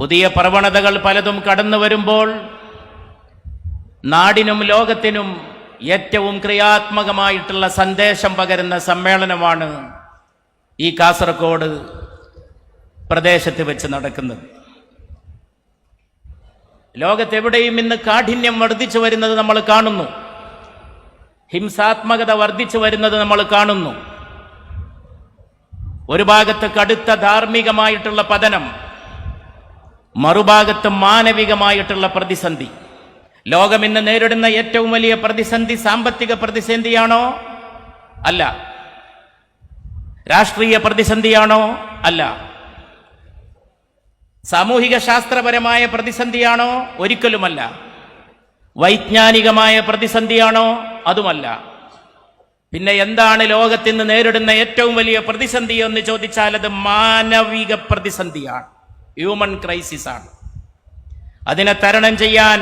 പുതിയ പ്രവണതകൾ പലതും കടന്നു വരുമ്പോൾ നാടിനും ലോകത്തിനും ഏറ്റവും ക്രിയാത്മകമായിട്ടുള്ള സന്ദേശം പകരുന്ന സമ്മേളനമാണ് ഈ കാസർഗോഡ് പ്രദേശത്ത് വെച്ച് നടക്കുന്നത്. ലോകത്തെവിടെയും ഇന്ന് കാഠിന്യം വർദ്ധിച്ചു വരുന്നത് നമ്മൾ കാണുന്നു. ഹിംസാത്മകത വർദ്ധിച്ചു വരുന്നത് നമ്മൾ കാണുന്നു. ഒരു ഭാഗത്ത് കടുത്ത ധാർമ്മികമായിട്ടുള്ള പതനം മറുഭാഗത്ത് മാനവികമായിട്ടുള്ള പ്രതിസന്ധി. ലോകം ഇന്ന് നേരിടുന്ന ഏറ്റവും വലിയ പ്രതിസന്ധി സാമ്പത്തിക പ്രതിസന്ധിയാണോ? അല്ല. രാഷ്ട്രീയ പ്രതിസന്ധിയാണോ? അല്ല. സാമൂഹിക ശാസ്ത്രപരമായ പ്രതിസന്ധിയാണോ? ഒരിക്കലുമല്ല. വൈജ്ഞാനികമായ പ്രതിസന്ധിയാണോ? അതുമല്ല. പിന്നെ എന്താണ് ലോകത്തിന്ന് നേരിടുന്ന ഏറ്റവും വലിയ പ്രതിസന്ധി എന്ന് ചോദിച്ചാൽ അത് മാനവിക പ്രതിസന്ധിയാണ്. ഹ്യൂമൺ ക്രൈസിസ് ആണ്. അതിനെ തരണം ചെയ്യാൻ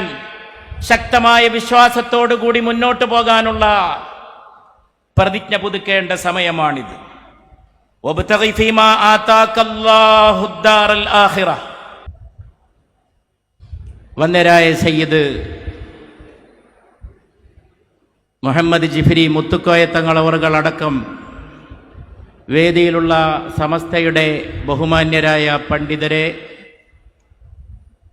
ശക്തമായ വിശ്വാസത്തോടുകൂടി മുന്നോട്ട് പോകാനുള്ള പ്രതിജ്ഞ പുതുക്കേണ്ട സമയമാണിത്. വന്നരായ സയ്യിദ് മുഹമ്മദ് ജിഫിരി മുത്തുക്കോയ തങ്ങളവറുകൾ അടക്കം വേദിയിലുള്ള സമസ്തയുടെ ബഹുമാന്യരായ പണ്ഡിതരെ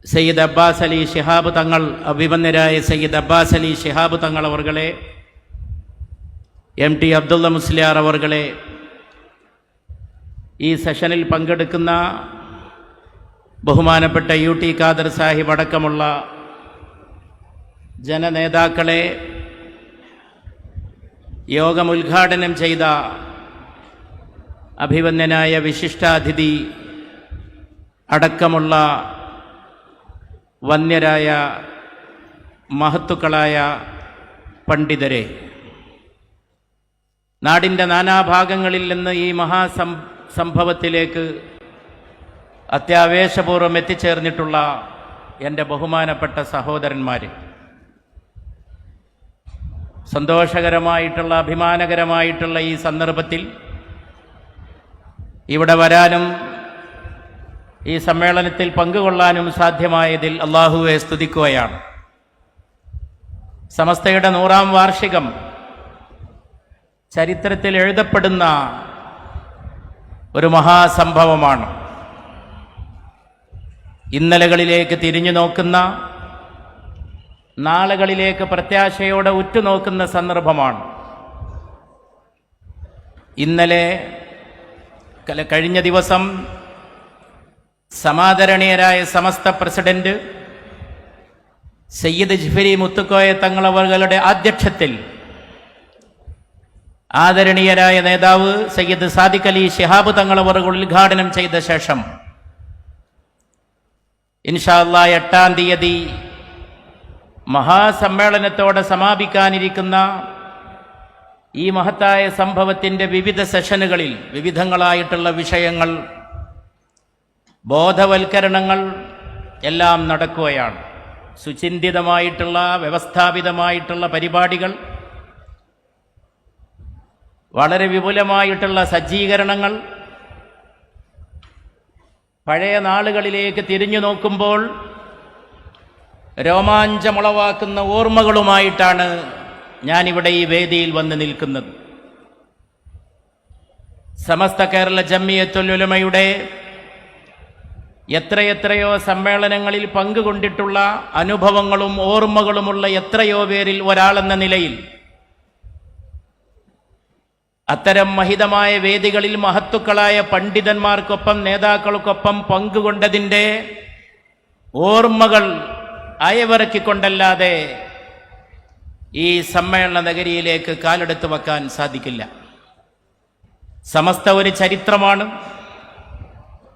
സയ്യിദ് അബ്ബാസ് അലി ഷിഹാബ് തങ്ങൾ അഭിമന്യരായ സയ്യിദ് അബ്ബാസ് അലി ഷിഹാബ് തങ്ങൾ അവർകളെ എം ടി അബ്ദുള്ള മുസ്ലിയാർ അവർകളെ ഈ സെഷനിൽ പങ്കെടുക്കുന്ന ബഹുമാനപ്പെട്ട യു ടി ഖാദർ സാഹിബ് അടക്കമുള്ള ജനനേതാക്കളെ യോഗം ഉദ്ഘാടനം ചെയ്ത അഭിവന്യനായ വിശിഷ്ടാതിഥി അടക്കമുള്ള വന്യരായ മഹത്തുക്കളായ പണ്ഡിതരെ നാടിന്റെ നാനാഭാഗങ്ങളിൽ നിന്ന് ഈ മഹാസം സംഭവത്തിലേക്ക് അത്യാവേശപൂർവം എത്തിച്ചേർന്നിട്ടുള്ള എന്റെ ബഹുമാനപ്പെട്ട സഹോദരന്മാർ സന്തോഷകരമായിട്ടുള്ള അഭിമാനകരമായിട്ടുള്ള ഈ സന്ദർഭത്തിൽ ഇവിടെ വരാനും ഈ സമ്മേളനത്തിൽ പങ്കുകൊള്ളാനും സാധ്യമായതിൽ അള്ളാഹുവെ സ്തുതിക്കുകയാണ്. സമസ്തയുടെ നൂറാം വാർഷികം ചരിത്രത്തിൽ എഴുതപ്പെടുന്ന ഒരു മഹാസംഭവമാണ്. ഇന്നലകളിലേക്ക് തിരിഞ്ഞു നോക്കുന്ന നാളുകളിലേക്ക് പ്രത്യാശയോടെ ഉറ്റുനോക്കുന്ന സന്ദർഭമാണ്. ഇന്നലെ കഴിഞ്ഞ ദിവസം സമാദരണീയരായ സമസ്ത പ്രസിഡന്റ് സയ്യിദ് ജിഫരി മുത്തുക്കോയ തങ്ങളവകളുടെ ആധ്യക്ഷത്തിൽ ആദരണീയരായ നേതാവ് സയ്യിദ് സാദിഖ് അലി ഷിഹാബ് തങ്ങളവർ ഉദ്ഘാടനം ചെയ്ത ശേഷം ഇൻഷാല്ല എട്ടാം തീയതി മഹാസമ്മേളനത്തോടെ സമാപിക്കാനിരിക്കുന്ന ഈ മഹത്തായ സംഭവത്തിന്റെ വിവിധ സെഷനുകളിൽ വിവിധങ്ങളായിട്ടുള്ള വിഷയങ്ങൾ ബോധവൽക്കരണങ്ങൾ എല്ലാം നടക്കുകയാണ്. സുചിന്തിതമായിട്ടുള്ള വ്യവസ്ഥാപിതമായിട്ടുള്ള പരിപാടികൾ വളരെ വിപുലമായിട്ടുള്ള സജ്ജീകരണങ്ങൾ പഴയ നാളുകളിലേക്ക് തിരിഞ്ഞു നോക്കുമ്പോൾ രോമാഞ്ചമുളവാക്കുന്ന ഓർമ്മകളുമായിട്ടാണ് ഞാനിവിടെ ഈ വേദിയിൽ വന്ന് നിൽക്കുന്നത്. സമസ്ത കേരള ജമ്മിയത്തുലുലമയുടെ എത്രയെത്രയോ സമ്മേളനങ്ങളിൽ പങ്കുകൊണ്ടിട്ടുള്ള അനുഭവങ്ങളും ഓർമ്മകളുമുള്ള എത്രയോ പേരിൽ ഒരാളെന്ന നിലയിൽ അത്തരം മഹിതമായ വേദികളിൽ മഹത്തുക്കളായ പണ്ഡിതന്മാർക്കൊപ്പം നേതാക്കൾക്കൊപ്പം പങ്കുകൊണ്ടതിന്റെ ഓർമ്മകൾ അയവിറക്കിക്കൊണ്ടല്ലാതെ ഈ സമ്മേളന നഗരിയിലേക്ക് കാലെടുത്ത് വെക്കാൻ സാധിക്കില്ല. സമസ്ത ഒരു ചരിത്രമാണ്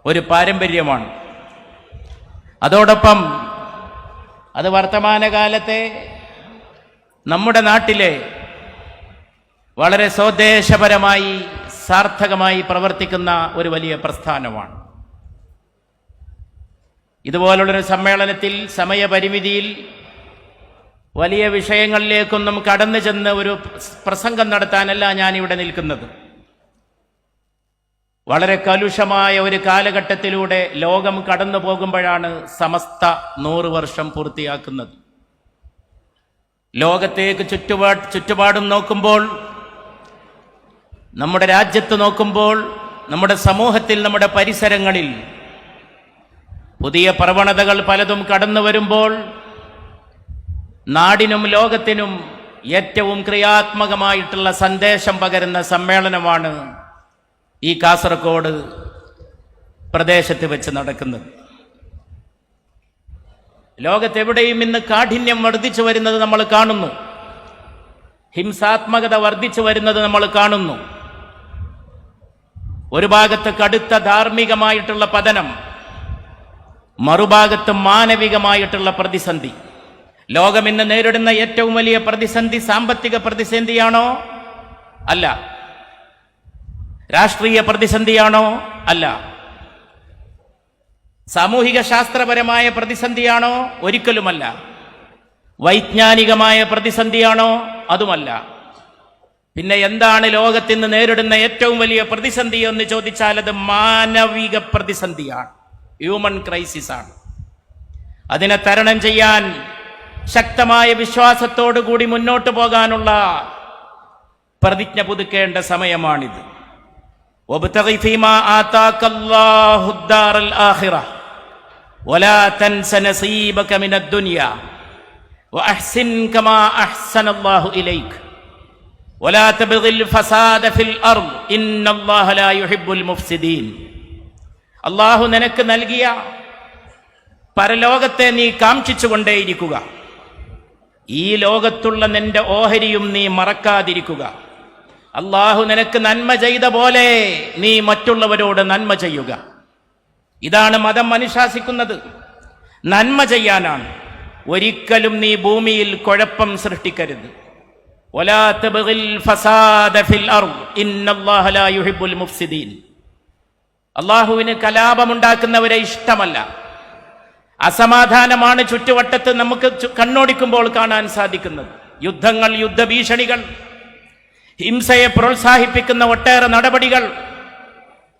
ഒരു പാരമ്പര്യമാണ്. അതോടൊപ്പം അത് വർത്തമാനകാലത്തെ നമ്മുടെ നാട്ടിലെ വളരെ സ്വദേശപരമായി സാർത്ഥകമായി പ്രവർത്തിക്കുന്ന ഒരു വലിയ പ്രസ്ഥാനമാണ്. ഇതുപോലുള്ളൊരു സമ്മേളനത്തിൽ സമയപരിമിതിയിൽ വലിയ വിഷയങ്ങളിലേക്കൊന്നും കടന്നു ചെന്ന് ഒരു പ്രസംഗം നടത്താനല്ല ഞാനിവിടെ നിൽക്കുന്നത്. വളരെ കലുഷമായ ഒരു കാലഘട്ടത്തിലൂടെ ലോകം കടന്നു പോകുമ്പോഴാണ് സമസ്ത നൂറ് വർഷം പൂർത്തിയാക്കുന്നത്. ലോകത്തേക്ക് ചുറ്റുപാ ചുറ്റുപാടും നോക്കുമ്പോൾ നമ്മുടെ രാജ്യത്ത് നോക്കുമ്പോൾ നമ്മുടെ സമൂഹത്തിൽ നമ്മുടെ പരിസരങ്ങളിൽ പുതിയ പ്രവണതകൾ പലതും കടന്നു വരുമ്പോൾ നാടിനും ലോകത്തിനും ഏറ്റവും ക്രിയാത്മകമായിട്ടുള്ള സന്ദേശം പകരുന്ന സമ്മേളനമാണ് ഈ കാസർഗോഡ് പ്രദേശത്ത് വെച്ച് നടക്കുന്നത്. ലോകത്തെവിടെയും ഇന്ന് കാഠിന്യം വർദ്ധിച്ചു വരുന്നത് നമ്മൾ കാണുന്നു. ഹിംസാത്മകത വർദ്ധിച്ചു വരുന്നത് നമ്മൾ കാണുന്നു. ഒരു ഭാഗത്ത് കടുത്ത ധാർമ്മികമായിട്ടുള്ള പതനം മറുഭാഗത്ത് മാനവികമായിട്ടുള്ള പ്രതിസന്ധി. ലോകം ഇന്ന് നേരിടുന്ന ഏറ്റവും വലിയ പ്രതിസന്ധി സാമ്പത്തിക പ്രതിസന്ധിയാണോ? അല്ല. രാഷ്ട്രീയ പ്രതിസന്ധിയാണോ? അല്ല. സാമൂഹിക ശാസ്ത്രപരമായ പ്രതിസന്ധിയാണോ? ഒരിക്കലുമല്ല. വൈജ്ഞാനികമായ പ്രതിസന്ധിയാണോ? അതുമല്ല. പിന്നെ എന്താണ് ലോകത്തിന്ന് നേരിടുന്ന ഏറ്റവും വലിയ പ്രതിസന്ധി എന്ന് ചോദിച്ചാൽ അത് മാനവിക പ്രതിസന്ധിയാണ്. ഹ്യൂമൻ ക്രൈസിസ് ആണ്. അതിനെ തരണം ചെയ്യാൻ ശക്തമായ വിശ്വാസത്തോടു കൂടി മുന്നോട്ട് പോകാനുള്ള പ്രതിജ്ഞ പുതുക്കേണ്ട സമയമാണിത്. وابتغ فيما آتاك الله الدار الآخرة ولا تنس نصيبك من الدنيا وأحسن كما أحسن الله إليك ولا تبغ الفساد في الأرض إن الله لا يحب المفسدين അള്ളാഹു നിനക്ക് നൽകിയ പരലോകത്തെ നീ കാംക്ഷിച്ചുകൊണ്ടേയിരിക്കുക ഈ ലോകത്തുള്ള നിന്റെ ഓഹരിയും നീ മറക്കാതിരിക്കുക അള്ളാഹു നിനക്ക് നന്മ ചെയ്ത പോലെ നീ മറ്റുള്ളവരോട് നന്മ ചെയ്യുക. ഇതാണ് മതം അനുശാസിക്കുന്നത്. നന്മ ചെയ്യാനാണ്. ഒരിക്കലും നീ ഭൂമിയിൽ കുഴപ്പം സൃഷ്ടിക്കരുത്. അള്ളാഹുവിന് കലാപമുണ്ടാക്കുന്നവരെ ഇഷ്ടമല്ല. അസമാധാനമാണ് ചുറ്റുവട്ടത്ത് നമുക്ക് കണ്ണോടിക്കുമ്പോൾ കാണാൻ സാധിക്കുന്നത്. യുദ്ധങ്ങൾ യുദ്ധഭീഷണികൾ ഹിംസയെ പ്രോത്സാഹിപ്പിക്കുന്ന ഒട്ടേറെ നടപടികൾ.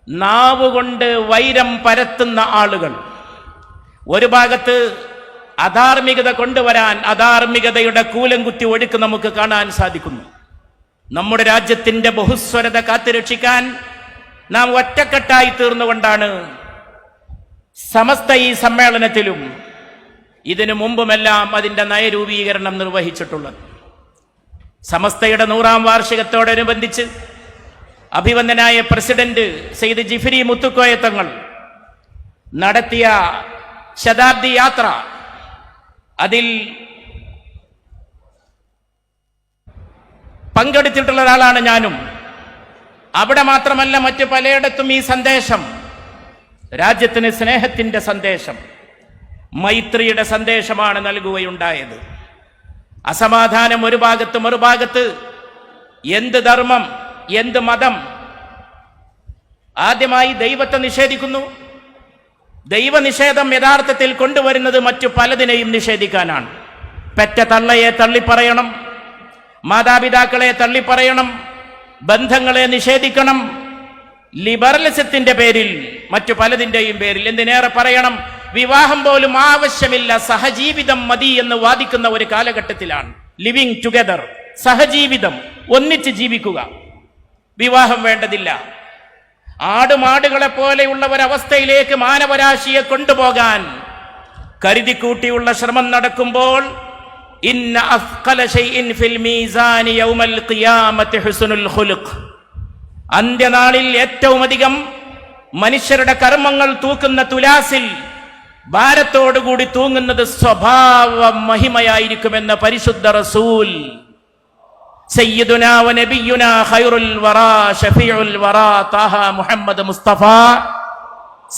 നാവുകൊണ്ട് വൈരം പരത്തുന്ന ആളുകൾ. ഒരു ഭാഗത്ത് അധാർമികത കൊണ്ടുവരാൻ അധാർമികതയുടെ കൂലം കുത്തി ഒഴുക്ക് നമുക്ക് കാണാൻ സാധിക്കുന്നു. നമ്മുടെ രാജ്യത്തിന്റെ ബഹുസ്വരത കാത്തുരക്ഷിക്കാൻ നാം ഒറ്റക്കെട്ടായി തീർന്നുകൊണ്ടാണ് സമസ്ത ഈ സമ്മേളനത്തിലും ഇതിനു മുമ്പുമെല്ലാം അതിന്റെ നയരൂപീകരണം നിർവഹിച്ചിട്ടുള്ളത്. സമസ്തയുടെ നൂറാം വാർഷികത്തോടനുബന്ധിച്ച് അഭിവന്ദനായ പ്രസിഡന്റ് സെയ്ദ് ജിഫിരി മുത്തുക്കോയ തങ്ങൾ നടത്തിയ ശതാബ്ദി യാത്ര അതിൽ പങ്കെടുത്തിട്ടുള്ള ഒരാളാണ് ഞാനും. അവിടെ മാത്രമല്ല മറ്റു പലയിടത്തും ഈ സന്ദേശം രാജ്യത്തിന് സ്നേഹത്തിന്റെ സന്ദേശം മൈത്രിയുടെ സന്ദേശമാണ് നൽകുകയുണ്ടായത്. അസമാധാനം ഒരു ഭാഗത്ത് മറുഭാഗത്ത് എന്ത് ധർമ്മം എന്ത് മതം? ആദ്യമായി ദൈവത്തെ നിഷേധിക്കുന്നു. ദൈവനിഷേധം യഥാർത്ഥത്തിൽ കൊണ്ടുവരുന്നത് മറ്റു പലതിനെയും നിഷേധിക്കാനാണ്. പെറ്റ തള്ളയെ തള്ളിപ്പറയണം മാതാപിതാക്കളെ തള്ളിപ്പറയണം ബന്ധങ്ങളെ നിഷേധിക്കണം. ലിബറലിസത്തിന്റെ പേരിൽ മറ്റു പലതിന്റെയും പേരിൽ എന്തിനേറെ പറയണം? വിവാഹം പോലും ആവശ്യമില്ല സഹജീവിതം മതി എന്ന് വാദിക്കുന്ന ഒരു കാലഘട്ടത്തിലാണ്. ലിവിങ് ടുഗദർ സഹജീവിതം ഒന്നിച്ച് ജീവിക്കുക. വിവാഹം വേണ്ടതില്ല. ആടുമാടുകളെ പോലെയുള്ള ഒരവസ്ഥയിലേക്ക് മാനവരാശിയെ കൊണ്ടുപോകാൻ കരുതിക്കൂട്ടിയുള്ള ശ്രമം നടക്കുമ്പോൾ ഷൈഇൻ ഫിൽ യൗമൽ അന്ത്യനാളിൽ ഏറ്റവും അധികം മനുഷ്യരുടെ കർമ്മങ്ങൾ തൂക്കുന്ന തുലാസിൽ ഭാരത്തോടുകൂടി തൂങ്ങുന്നത് സ്വഭാവ മഹിമയായിരിക്കുമെന്ന പരിശുദ്ധ റസൂൽ. ഖൈറുൽ വറാ ഷഫീഉൽ വറാ മുഹമ്മദ് മുസ്തഫ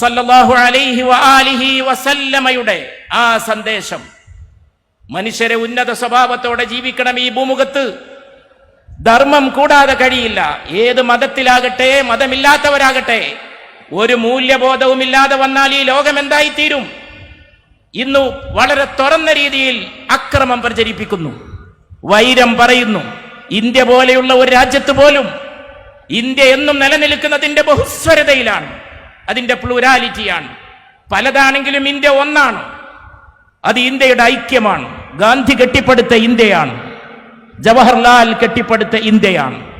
സല്ലല്ലാഹു അലൈഹി വ ആലിഹി വസല്ലമയുടെ ആ സന്ദേശം. മനുഷ്യരെ ഉന്നത സ്വഭാവത്തോടെ ജീവിക്കണം ഈ ഭൂമുഖത്ത്. ധർമ്മം കൂടാതെ കഴിയില്ല. ഏത് മതത്തിലാകട്ടെ മതമില്ലാത്തവരാകട്ടെ ഒരു മൂല്യബോധവുമില്ലാതെ വന്നാൽ ഈ ലോകം എന്തായിത്തീരും? ഇന്നു വളരെ തുറന്ന രീതിയിൽ അക്രമം പ്രചരിപ്പിക്കുന്നു. വൈരം പറയുന്നു. ഇന്ത്യ പോലെയുള്ള ഒരു രാജ്യത്ത് പോലും ഇന്ത്യ എന്നും നിലനിൽക്കുന്നതിന്റെ ബഹുസ്വരതയിലാണ്. അതിന്റെ പ്ലൂരാലിറ്റിയാണ്. പലതാണെങ്കിലും ഇന്ത്യ ഒന്നാണ്. അത് ഇന്ത്യയുടെ ഐക്യമാണ്. ഗാന്ധി കെട്ടിപ്പടുത്ത ഇന്ത്യയാണ്. ജവഹർലാൽ കെട്ടിപ്പടുത്ത ഇന്ത്യയാണ്.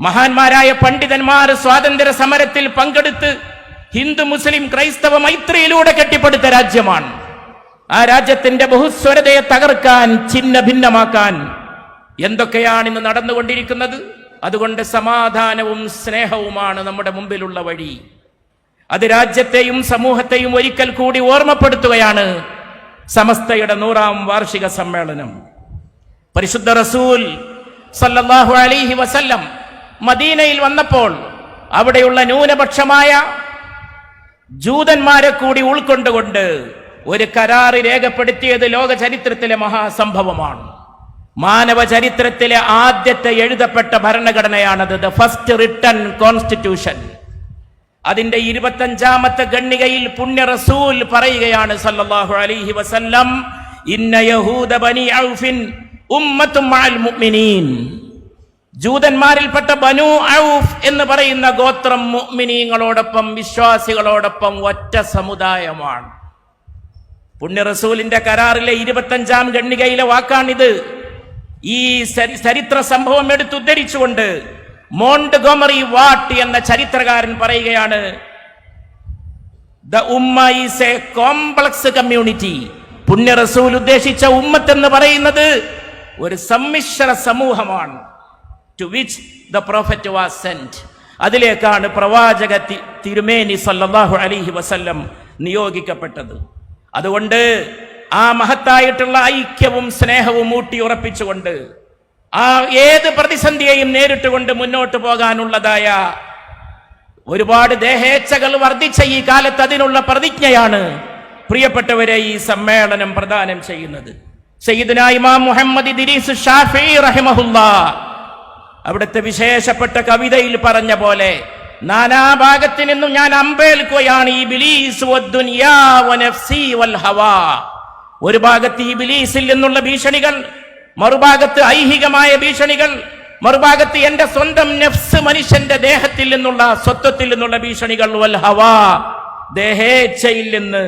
മഹാന്മാരായ പണ്ഡിതന്മാർ സ്വാതന്ത്ര്യ സമരത്തിൽ പങ്കെടുത്ത് ഹിന്ദു മുസ്ലിം ക്രൈസ്തവ മൈത്രിയിലൂടെ കെട്ടിപ്പടുത്ത രാജ്യമാണ്. ആ രാജ്യത്തിന്റെ ബഹുസ്വരതയെ തകർക്കാൻ ഛിന്ന ഭിന്നമാക്കാൻ എന്തൊക്കെയാണ് ഇന്ന് നടന്നുകൊണ്ടിരിക്കുന്നത്? അതുകൊണ്ട് സമാധാനവും സ്നേഹവുമാണ് നമ്മുടെ മുമ്പിലുള്ള വഴി. അത് രാജ്യത്തെയും സമൂഹത്തെയും ഒരിക്കൽ കൂടി ഓർമ്മപ്പെടുത്തുകയാണ് സമസ്തയുടെ നൂറാം വാർഷിക സമ്മേളനം. പരിശുദ്ധ റസൂൽ സല്ലല്ലാഹു അലൈഹി വസല്ലം മദീനയിൽ വന്നപ്പോൾ അവിടെയുള്ള ന്യൂനപക്ഷമായ ജൂതന്മാരെ കൂടി ഉൾക്കൊണ്ടുകൊണ്ട് ഒരു കരാറ് രേഖപ്പെടുത്തിയത് ലോക ചരിത്രത്തിലെ മഹാസംഭവമാണ്. മാനവ ചരിത്രത്തിലെ ആദ്യത്തെ എഴുതപ്പെട്ട ഭരണഘടനയാണത് ദ ഫസ്റ്റ് റിട്ടൺ കോൺസ്റ്റിറ്റ്യൂഷൻ അതിന്റെ ഇരുപത്തഞ്ചാമത്തെ ഗണ്ണികയിൽ പുണ്യ റസൂൽ പറയുകയാണ് സല്ലല്ലാഹു അലൈഹി വസല്ലം ഇന്ന യഹൂദ ബനി ഔഫിൻ ഉമ്മത്തും മുഅ്മിനീൻ. ജൂതന്മാരിൽപ്പെട്ട ബനു ഔഫ് എന്ന് പറയുന്ന ഗോത്രം മുഅ്മിനീങ്ങളോടൊപ്പം വിശ്വാസികളോടൊപ്പം ഒറ്റ സമുദായമാണ്. പുണ്യ റസൂലിന്റെ കരാറിലെ ഇരുപത്തഞ്ചാം ഗണ്ണികയിലെ വാക്കാണിത്. ഈ ചരിത്ര സംഭവം എടുത്തുദ്ധരിച്ചുകൊണ്ട് മോണ്ട് ഗോമറി വാട്ട് എന്ന ചരിത്രകാരൻ പറയുകയാണ് ദ ഉമ്മ ഈസ് എ കോംപ്ലക്സ് കമ്മ്യൂണിറ്റി. പുണ്യ റസൂൽ ഉദ്ദേശിച്ച ഉമ്മത്ത് എന്ന് പറയുന്നത് ഒരു സമ്മിശ്ര സമൂഹമാണ്. To which the prophet was sent അതിലേക്കാണ് പ്രവാചക തിരുമേനി സല്ലാഹു അലിഹി വസല്ലം നിയോഗിക്കപ്പെട്ടത്. അതുകൊണ്ട് ആ മഹത്തായിട്ടുള്ള ഐക്യവും സ്നേഹവും ഊട്ടിയുറപ്പിച്ചുകൊണ്ട് ആ ഏത് പ്രതിസന്ധിയെയും നേരിട്ടുകൊണ്ട് മുന്നോട്ട് പോകാനുള്ളതായ ഒരുപാട് ദേഹേച്ഛകൾ വർദ്ധിച്ച ഈ കാലത്ത് അതിനുള്ള പ്രതിജ്ഞയാണ് പ്രിയപ്പെട്ടവരെ ഈ സമ്മേളനം പ്രദാനം ചെയ്യുന്നത്. സയ്യിദുന ഇമാം മുഹമ്മദ് ദിരീസ് ഷാഫി റഹിമഹുല്ല അവിടുത്തെ വിശേഷപ്പെട്ട കവിതയിൽ പറഞ്ഞ പോലെ നാനാഭാഗത്തു നിന്നും ഞാൻ അമ്പേൽക്കുകയാണ് ഈ ബിലീസ് ഒരു ഭാഗത്ത് ഈ ബിലീസിൽ നിന്നുള്ള ഭീഷണികൾ മറുഭാഗത്ത് ഐഹികമായ ഭീഷണികൾ മറുഭാഗത്ത് എന്റെ സ്വന്തം നെഫ്സ് മനുഷ്യന്റെ ദേഹത്തിൽ നിന്നുള്ള സ്വത്വത്തിൽ നിന്നുള്ള ഭീഷണികൾ വൽ ദേഹേച്ഛയിൽ നിന്ന്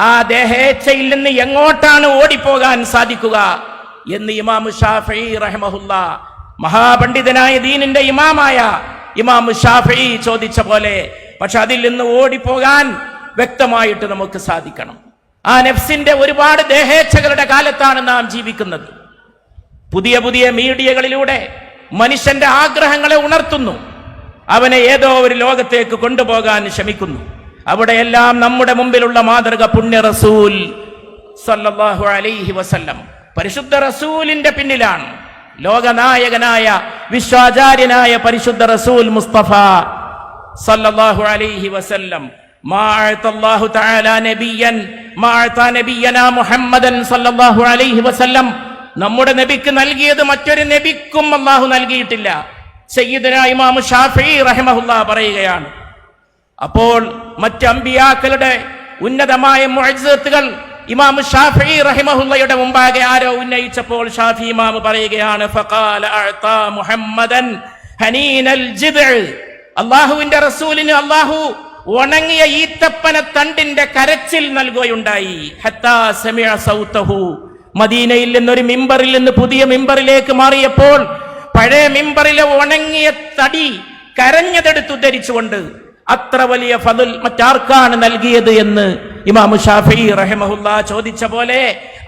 ആ ദേഹേച്ഛയിൽ നിന്ന് എങ്ങോട്ടാണ് ഓടിപ്പോകാൻ സാധിക്കുക? എന്ന് ഇമാം ഷാഫി റഹ്മഹുല്ല മഹാപണ്ഡിതനായ ദീനിന്റെ ഇമാമായ ഇമാം ഷാഫി ചോദിച്ച പോലെ പക്ഷെ അതിൽ നിന്ന് ഓടിപ്പോകാൻ വ്യക്തമായിട്ട് നമുക്ക് സാധിക്കണം. ആ നെഫ്സിന്റെ ഒരുപാട് ദേഹേച്ഛകളുടെ കാലത്താണ് നാം ജീവിക്കുന്നത്. പുതിയ പുതിയ മീഡിയകളിലൂടെ മനുഷ്യന്റെ ആഗ്രഹങ്ങളെ ഉണർത്തുന്നു. അവനെ ഏതോ ഒരു ലോകത്തേക്ക് കൊണ്ടുപോകാൻ ശ്രമിക്കുന്നു. അവിടെയെല്ലാം നമ്മുടെ മുമ്പിലുള്ള മാതൃക പുണ്യ റസൂൽ സല്ലല്ലാഹു അലൈഹി വസല്ലം. പരിശുദ്ധ റസൂലിന്റെ പിന്നിലാണ്. ലോകനായകനായ വിശ്വാചാര്യനായ പരിശുദ്ധ റസൂൽ മുസ്തഫ സല്ലല്ലാഹു അലൈഹി വസല്ലം. നമ്മുടെ നബിക്ക് നൽകിയത് മറ്റൊരു നബിക്കും അള്ളാഹു നൽകിയിട്ടില്ല. ഇമാം പറയുകയാണ്. അപ്പോൾ മറ്റ് അമ്പിയാക്കളുടെ ഉന്നതമായ മുഴത്തുകൾ ഇമാം ഷാഫി റഹിമഹുല്ലയുടെ മുമ്പാകെ ആരോ ഉന്നയിച്ചപ്പോൾ ഷാഫി ഇമാം പറയുകയാണ് മുഹമ്മദൻ ഹനീനൽ അള്ളാഹുവിന്റെ റസൂലിന് അള്ളാഹു ഉണങ്ങിയ ഈത്തപ്പന തണ്ടിന്റെ കരച്ചിൽ നൽകുകയുണ്ടായി. മദീനയിൽ നിന്നൊരു മിമ്പറിൽ നിന്ന് പുതിയ മിമ്പറിലേക്ക് മാറിയപ്പോൾ പഴയ മിമ്പറിലെ ഉണങ്ങിയ തടി കരഞ്ഞതെടുത്ത് ഉദ്ധരിച്ചുകൊണ്ട് അത്ര വലിയ ഫതുൽ മറ്റാർക്കാണ് നൽകിയത് എന്ന് ഇമാം ഷാഫി റഹിമഹുല്ല ചോദിച്ച പോലെ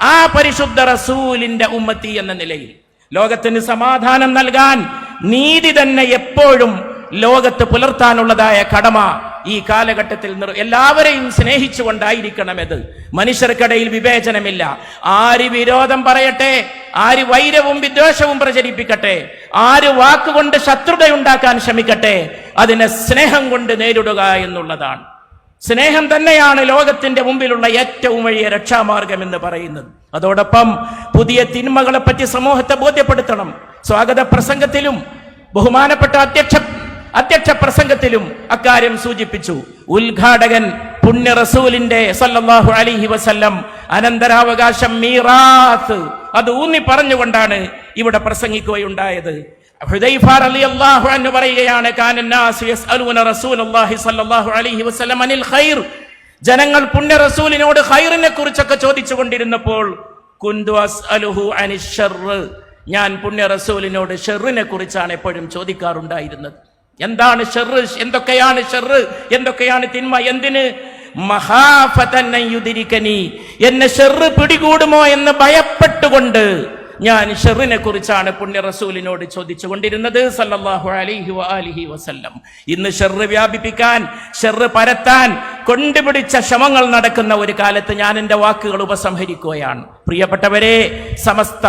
ആ പരിശുദ്ധ റസൂലിന്റെ ഉമ്മത്തി എന്ന നിലയിൽ ലോകത്തിന് സമാധാനം നൽകാൻ നീതി തന്നെ എപ്പോഴും ലോകത്ത് പുലർത്താനുള്ളതായ കടമ ഈ കാലഘട്ടത്തിൽ എല്ലാവരെയും സ്നേഹിച്ചുകൊണ്ടായിരിക്കണമെന്ന് മനുഷ്യർക്കിടയിൽ വിവേചനമില്ല. ആര് വിരോധം പറയട്ടെ ആര് വൈരവും വിദ്വേഷവും പ്രചരിപ്പിക്കട്ടെ ആര് വാക്കുകൊണ്ട് ശത്രുതയുണ്ടാക്കാൻ ശ്രമിക്കട്ടെ അതിനെ സ്നേഹം കൊണ്ട് നേരിടുക എന്നുള്ളതാണ്. സ്നേഹം തന്നെയാണ് ലോകത്തിന്റെ മുമ്പിലുള്ള ഏറ്റവും വലിയ രക്ഷാമാർഗം എന്ന് പറയുന്നത്. അതോടൊപ്പം പുതിയ തിന്മകളെ പറ്റി സമൂഹത്തെ ബോധ്യപ്പെടുത്തണം. സ്വാഗത പ്രസംഗത്തിലും ബഹുമാനപ്പെട്ട അധ്യക്ഷ അധ്യക്ഷ പ്രസംഗത്തിലും അക്കാര്യം സൂചിപ്പിച്ചു. ഉദ്ഘാടകൻ പുണ്യ റസൂലിന്റെ സല്ലല്ലാഹു അലൈഹി വസല്ലം അനന്തരാവകാശം മീറാത്ത്. അത് ഊന്നി പറഞ്ഞുകൊണ്ടാണ് ഇവിടെ പ്രസംഗിക്കുകയുണ്ടായത്. പറയുകയാണ് ജനങ്ങൾ പുണ്യ റസൂലിനോട് ഹൈറിനെ കുറിച്ചൊക്കെ ചോദിച്ചു കൊണ്ടിരുന്നപ്പോൾ ഞാൻ പുണ്യ റസൂലിനോട് ഷെറിനെ കുറിച്ചാണ് എപ്പോഴും ചോദിക്കാറുണ്ടായിരുന്നത്. എന്താണ് ഷെറ് എന്തൊക്കെയാണ് ഷെറ് എന്തൊക്കെയാണ് തിന്മ? എന്തിന്? മഹാഫതന്നയുതിരിക്കനി എന്നെ ഷെറ് പിടികൂടുമോ എന്ന് ഭയപ്പെട്ടുകൊണ്ട് ഞാൻ ഷെറിനെ കുറിച്ചാണ് പുണ്യ റസൂലിനോട് ചോദിച്ചു കൊണ്ടിരുന്നത് സല്ലല്ലാഹു അലൈഹി അലിഹി വസല്ലം. ഇന്ന് ഷെറ് വ്യാപിപ്പിക്കാൻ ഷെറ് പരത്താൻ കൊണ്ടുപിടിച്ച ശ്രമങ്ങൾ നടക്കുന്ന ഒരു കാലത്ത് ഞാൻ എന്റെ വാക്കുകൾ ഉപസംഹരിക്കുകയാണ്. പ്രിയപ്പെട്ടവരെ സമസ്ത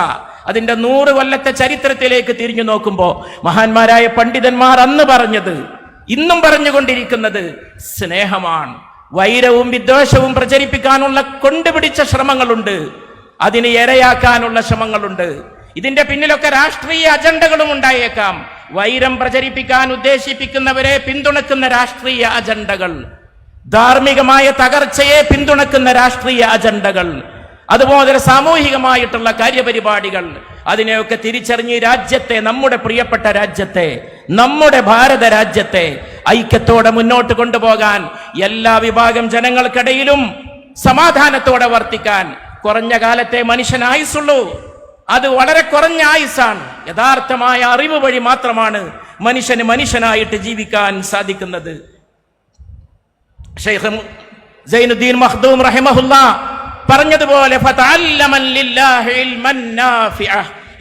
അതിന്റെ നൂറ് കൊല്ലത്തെ ചരിത്രത്തിലേക്ക് തിരിഞ്ഞു നോക്കുമ്പോൾ മഹാന്മാരായ പണ്ഡിതന്മാർ അന്ന് പറഞ്ഞത് ഇന്നും പറഞ്ഞുകൊണ്ടിരിക്കുന്നത് സ്നേഹമാണ്. വൈരവും വിദ്വേഷവും പ്രചരിപ്പിക്കാനുള്ള കൊണ്ടുപിടിച്ച ശ്രമങ്ങളുണ്ട്. അതിന് ഇരയാക്കാനുള്ള ശ്രമങ്ങളുണ്ട്. ഇതിന്റെ പിന്നിലൊക്കെ രാഷ്ട്രീയ അജണ്ടകളും ഉണ്ടായേക്കാം. വൈരം പ്രചരിപ്പിക്കാൻ ഉദ്ദേശിപ്പിക്കുന്നവരെ പിന്തുണക്കുന്ന രാഷ്ട്രീയ അജണ്ടകൾ. ധാർമ്മികമായ തകർച്ചയെ പിന്തുണക്കുന്ന രാഷ്ട്രീയ അജണ്ടകൾ. അതുപോലെ സാമൂഹികമായിട്ടുള്ള കാര്യപരിപാടികൾ. അതിനെയൊക്കെ തിരിച്ചറിഞ്ഞ് രാജ്യത്തെ നമ്മുടെ പ്രിയപ്പെട്ട രാജ്യത്തെ നമ്മുടെ ഭാരത രാജ്യത്തെ ഐക്യത്തോടെ മുന്നോട്ട് കൊണ്ടുപോകാൻ എല്ലാ വിഭാഗം ജനങ്ങൾക്കിടയിലും സമാധാനത്തോടെ വർത്തിക്കാൻ കുറഞ്ഞ കാലത്തെ മനുഷ്യൻ ആയുസുള്ളൂ അത് വളരെ കുറഞ്ഞ ആയുസാണ് യഥാർത്ഥമായ അറിവ് വഴി മാത്രമാണ് മനുഷ്യന് മനുഷ്യനായിട്ട് ജീവിക്കാൻ സാധിക്കുന്നത്. ഷെയ്ഖ് സൈനുദ്ദീൻ മഖ്ദൂം റഹിമഹുല്ല പറഞ്ഞതുപോലെ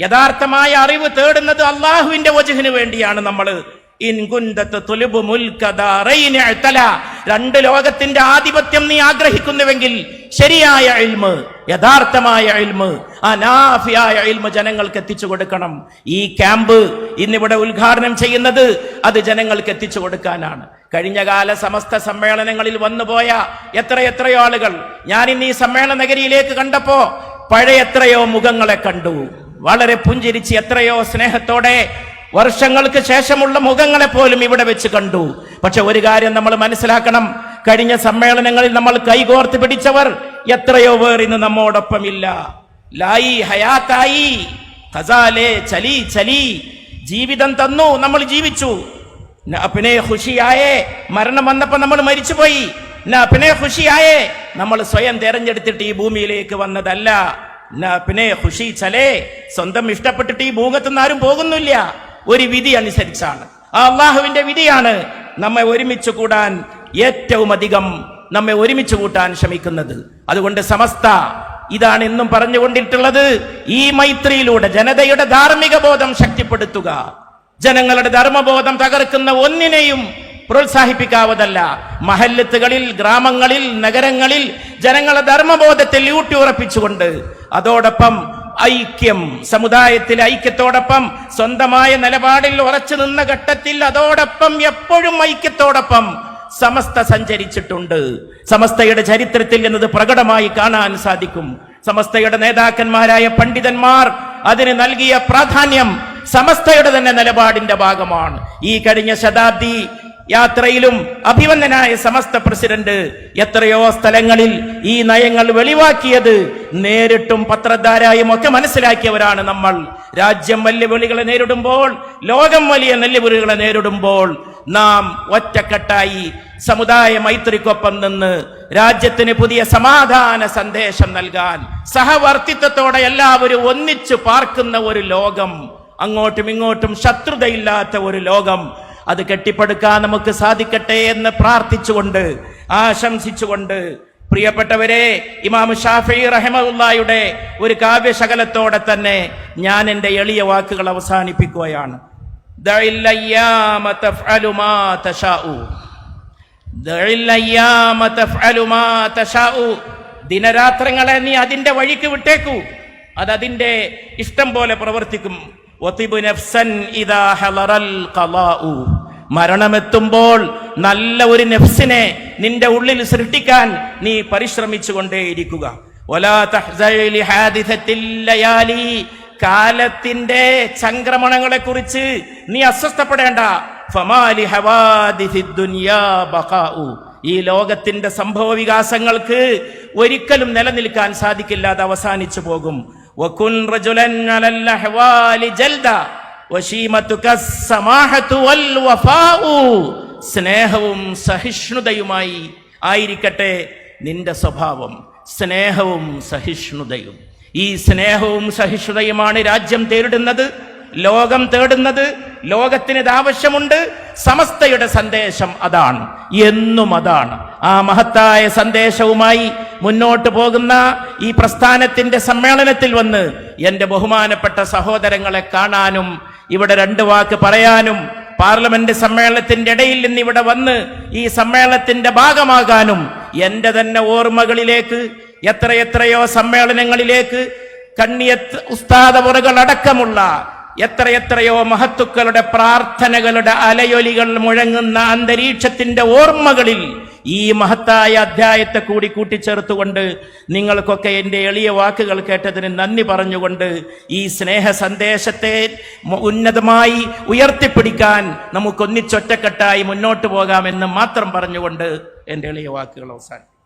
യഥാർത്ഥമായ അറിവ് തേടുന്നത് അള്ളാഹുവിന്റെ വജഹിന് വേണ്ടിയാണ് നമ്മൾ രണ്ട് ലോകത്തിന്റെ ആധിപത്യം നീ ആഗ്രഹിക്കുന്നുവെങ്കിൽ ശരിയായ എൽമ് യഥാർത്ഥമായ എൽമ് അനാഫിയായ എൽമ് ജനങ്ങൾക്ക് എത്തിച്ചു കൊടുക്കണം. ഈ ക്യാമ്പ് ഇന്നിവിടെ ഉദ്ഘാടനം ചെയ്യുന്നത് അത് ജനങ്ങൾക്ക് എത്തിച്ചു കൊടുക്കാനാണ്. കഴിഞ്ഞ കാല സമസ്ത സമ്മേളനങ്ങളിൽ വന്നുപോയ എത്ര എത്രയോ ആളുകൾ ഞാൻ ഇന്ന് ഈ സമ്മേളന നഗരിയിലേക്ക് കണ്ടപ്പോ പഴയ എത്രയോ മുഖങ്ങളെ കണ്ടു. വളരെ പുഞ്ചിരിച്ച് എത്രയോ സ്നേഹത്തോടെ വർഷങ്ങൾക്ക് ശേഷമുള്ള മുഖങ്ങളെ പോലും ഇവിടെ വെച്ച് കണ്ടു. പക്ഷെ ഒരു കാര്യം നമ്മൾ മനസ്സിലാക്കണം. കഴിഞ്ഞ സമ്മേളനങ്ങളിൽ നമ്മൾ കൈകോർത്ത് പിടിച്ചവർ എത്രയോ പേർ ഇന്ന് നമ്മോടൊപ്പം ഇല്ല. ലായി ഹയാത്തായി. ഖസാലെ ചലി ചലി. ജീവിതം തന്നു നമ്മൾ ജീവിച്ചു. അപ്പിനെ ഖുഷിയായേ മരണം വന്നപ്പോ നമ്മൾ മരിച്ചുപോയി. പിന്നെ ഖുഷിയായേ നമ്മൾ സ്വയം തെരഞ്ഞെടുത്തിട്ട് ഈ ഭൂമിയിലേക്ക് വന്നതല്ല. പിന്നെ ഖുഷി ചലേ. സ്വന്തം ഇഷ്ടപ്പെട്ടിട്ട് ഈ ഭൂമത്തുനിന്ന് ആരും പോകുന്നില്ല. ഒരു വിധി അനുസരിച്ചാണ്. ആ അള്ളാഹുവിന്റെ വിധിയാണ് നമ്മെ ഒരുമിച്ച് കൂടാൻ ഏറ്റവും അധികം നമ്മെ ഒരുമിച്ച് കൂട്ടാൻ ശ്രമിക്കുന്നത്. അതുകൊണ്ട് സമസ്ത ഇതാണ് എന്നും പറഞ്ഞുകൊണ്ടിട്ടുള്ളത്. ഈ മൈത്രിയിലൂടെ ജനതയുടെ ധാർമ്മിക ബോധം ശക്തിപ്പെടുത്തുക. ജനങ്ങളുടെ ധർമ്മബോധം തകർക്കുന്ന ഒന്നിനെയും പ്രോത്സാഹിപ്പിക്കാവതല്ല മഹല്ലത്തുകളിൽ ഗ്രാമങ്ങളിൽ നഗരങ്ങളിൽ ജനങ്ങളെ ധർമ്മബോധത്തിൽ ഊട്ടിയുറപ്പിച്ചുകൊണ്ട് അതോടൊപ്പം ഐക്യം. സമുദായത്തിലെ ഐക്യത്തോടൊപ്പം സ്വന്തമായ നിലപാടിൽ ഉറച്ചു നിന്ന ഘട്ടത്തിൽ അതോടൊപ്പം എപ്പോഴും ഐക്യത്തോടൊപ്പം സമസ്ത സഞ്ചരിച്ചിട്ടുണ്ട്. സമസ്തയുടെ ചരിത്രത്തിൽ എന്നത് പ്രകടമായി കാണാൻ സാധിക്കും. സമസ്തയുടെ നേതാക്കന്മാരായ പണ്ഡിതന്മാർ അതിന് നൽകിയ പ്രാധാന്യം സമസ്തയുടെ തന്നെ നിലപാടിന്റെ ഭാഗമാണ്. ഈ കഴിഞ്ഞ ശതാബ്ദി യാത്രയിലും അഭിവന്ദനായ സമസ്ത പ്രസിഡന്റ് എത്രയോ സ്ഥലങ്ങളിൽ ഈ നയങ്ങൾ വെളിവാക്കിയത് നേരിട്ടും പത്രധാരായും ഒക്കെ മനസ്സിലാക്കിയവരാണ് നമ്മൾ. രാജ്യം വെല്ലുവിളികളെ നേരിടുമ്പോൾ ലോകം വലിയ വെല്ലുവിളികളെ നേരിടുമ്പോൾ നാം ഒറ്റക്കെട്ടായി സമുദായ മൈത്രിക്കൊപ്പം നിന്ന് രാജ്യത്തിന് പുതിയ സമാധാന സന്ദേശം നൽകാൻ സഹവർത്തിത്വത്തോടെ എല്ലാവരും ഒന്നിച്ചു പാർക്കുന്ന ഒരു ലോകം അങ്ങോട്ടും ഇങ്ങോട്ടും ശത്രുതയില്ലാത്ത ഒരു ലോകം അത് കെട്ടിപ്പടുക്കാൻ നമുക്ക് സാധിക്കട്ടെ എന്ന് പ്രാർത്ഥിച്ചുകൊണ്ട് ആശംസിച്ചുകൊണ്ട് പ്രിയപ്പെട്ടവരെ ഇമാം ഷാഫി റഹമുല്ലായുടെ ഒരു കാവ്യശകലത്തോടെ തന്നെ ഞാൻ എന്റെ എളിയ വാക്കുകൾ അവസാനിപ്പിക്കുകയാണ്. ദിനരാത്രങ്ങളെ നീ അതിന്റെ വഴിക്ക് വിട്ടേക്കൂ അത് അതിന്റെ ഇഷ്ടം പോലെ പ്രവർത്തിക്കും വതിബ് നഫ്സൻ ഇദാ ഹലറൽ ഖളാഉ. മരണമെത്തുമ്പോൾ നല്ല ഒരു നെഫ്സിനെ നിന്റെ ഉള്ളിൽ സൃഷ്ടിക്കാൻ നീ പരിശ്രമിച്ചു കൊണ്ടേയിരിക്കുക. കാലത്തിന്റെ സംക്രമണങ്ങളെ കുറിച്ച് നീ അസ്വസ്ഥപ്പെടേണ്ട. ഈ ലോകത്തിന്റെ സംഭവ വികാസങ്ങൾക്ക് ഒരിക്കലും നിലനിൽക്കാൻ സാധിക്കില്ലാതെ അവസാനിച്ചു പോകും സ്നേഹവും സഹിഷ്ണുതയുമായി ആയിരിക്കട്ടെ നിന്റെ സ്വഭാവം. സ്നേഹവും സഹിഷ്ണുതയും. ഈ സ്നേഹവും സഹിഷ്ണുതയുമാണ് രാജ്യം തേടുന്നത് ലോകം തേടുന്നത് ലോകത്തിന് ആവശ്യമുണ്ട് സമസ്തയുടെ സന്ദേശം അതാണ് എന്നും അതാണ്. ആ മഹത്തായ സന്ദേശവുമായി മുന്നോട്ട് പോകുന്ന ഈ പ്രസ്ഥാനത്തിന്റെ സമ്മേളനത്തിൽ വന്ന് എന്റെ ബഹുമാനപ്പെട്ട സഹോദരങ്ങളെ കാണാനും ഇവിടെ രണ്ട് വാക്ക് പറയാനും പാർലമെന്റ് സമ്മേളനത്തിന്റെ ഇടയിൽ നിന്ന് ഇവിടെ വന്ന് ഈ സമ്മേളനത്തിന്റെ ഭാഗമാകാനും എന്റെ തന്നെ ഓർമ്മകളിലേക്ക് എത്രയെത്രയോ സമ്മേളനങ്ങളിലേക്ക് കണ്ണിയത്ത് ഉസ്താദമുറകൾ അടക്കമുള്ള എത്രയെത്രയോ മഹത്തുക്കളുടെ പ്രാർത്ഥനകളുടെ അലയൊലികൾ മുഴങ്ങുന്ന അന്തരീക്ഷത്തിന്റെ ഓർമ്മകളിൽ ഈ മഹത്തായ അധ്യായത്തെ കൂടി കൂട്ടിച്ചേർത്തുകൊണ്ട് നിങ്ങൾക്കൊക്കെ എന്റെ എളിയ വാക്കുകൾ കേട്ടതിന് നന്ദി പറഞ്ഞുകൊണ്ട് ഈ സ്നേഹ സന്ദേശത്തെ ഉന്നതമായി ഉയർത്തിപ്പിടിക്കാൻ നമുക്കൊന്നിച്ചൊറ്റക്കെട്ടായി മുന്നോട്ട് പോകാമെന്ന് മാത്രം പറഞ്ഞുകൊണ്ട് എന്റെ എളിയ വാക്കുകൾ അവസാനം